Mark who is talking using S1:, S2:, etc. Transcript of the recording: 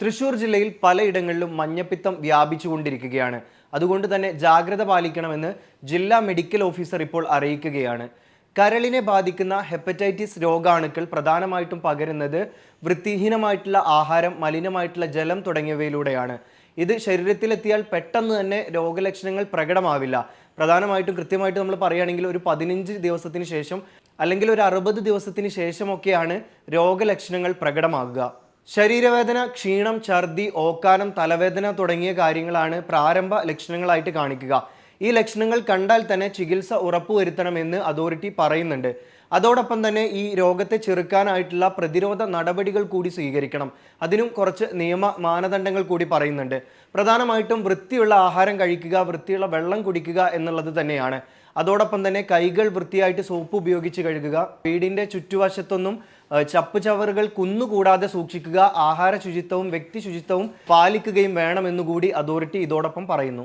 S1: തൃശൂർ ജില്ലയിൽ പലയിടങ്ങളിലും മഞ്ഞപ്പിത്തം വ്യാപിച്ചുകൊണ്ടിരിക്കുകയാണ്. അതുകൊണ്ട് തന്നെ ജാഗ്രത പാലിക്കണമെന്ന് ജില്ലാ മെഡിക്കൽ ഓഫീസർ ഇപ്പോൾ അറിയിക്കുകയാണ്. കരളിനെ ബാധിക്കുന്ന ഹെപ്പറ്റൈറ്റിസ് രോഗാണുക്കൾ പ്രധാനമായിട്ടും പകരുന്നത് വൃത്തിഹീനമായിട്ടുള്ള ആഹാരം മലിനമായിട്ടുള്ള ജലം തുടങ്ങിയവയിലൂടെയാണ്. ഇത് ശരീരത്തിലെത്തിയാൽ പെട്ടെന്ന് തന്നെ രോഗലക്ഷണങ്ങൾ പ്രകടമാവില്ല. പ്രധാനമായിട്ടും കൃത്യമായിട്ട് നമ്മൾ പറയുകയാണെങ്കിൽ ഒരു പതിനഞ്ച് ദിവസത്തിന് ശേഷം അല്ലെങ്കിൽ ഒരു അറുപത് ദിവസത്തിന് ശേഷമൊക്കെയാണ് രോഗലക്ഷണങ്ങൾ പ്രകടമാകുക. ശരീരവേദന ക്ഷീണം ഛർദി ഓക്കാനം തലവേദന തുടങ്ങിയ കാര്യങ്ങളാണ് പ്രാരംഭ ലക്ഷണങ്ങളായിട്ട് കാണിക്കുക. ഈ ലക്ഷണങ്ങൾ കണ്ടാൽ തന്നെ ചികിത്സ ഉറപ്പുവരുത്തണമെന്ന് അതോറിറ്റി പറയുന്നുണ്ട്. അതോടൊപ്പം തന്നെ ഈ രോഗത്തെ ചെറുക്കാനായിട്ടുള്ള പ്രതിരോധ നടപടികൾ കൂടി സ്വീകരിക്കണം. അതിനും കുറച്ച് നിയമ മാനദണ്ഡങ്ങൾ കൂടി പറയുന്നുണ്ട്. പ്രധാനമായിട്ടും വൃത്തിയുള്ള ആഹാരം കഴിക്കുക വൃത്തിയുള്ള വെള്ളം കുടിക്കുക എന്നുള്ളത് തന്നെയാണ്. അതോടൊപ്പം തന്നെ കൈകൾ വൃത്തിയായിട്ട് സോപ്പ് ഉപയോഗിച്ച് കഴുകുക. വീടിന്റെ ചുറ്റുവശത്തൊന്നും ഏഹ്, ചപ്പ് ചവറുകൾ കുന്നുകൂടാതെ സൂക്ഷിക്കുക ആഹാര ശുചിത്വവും വ്യക്തി ശുചിത്വവും പാലിക്കുകയും വേണമെന്നുകൂടി അതോറിറ്റി ഇതോടൊപ്പം പറയുന്നു.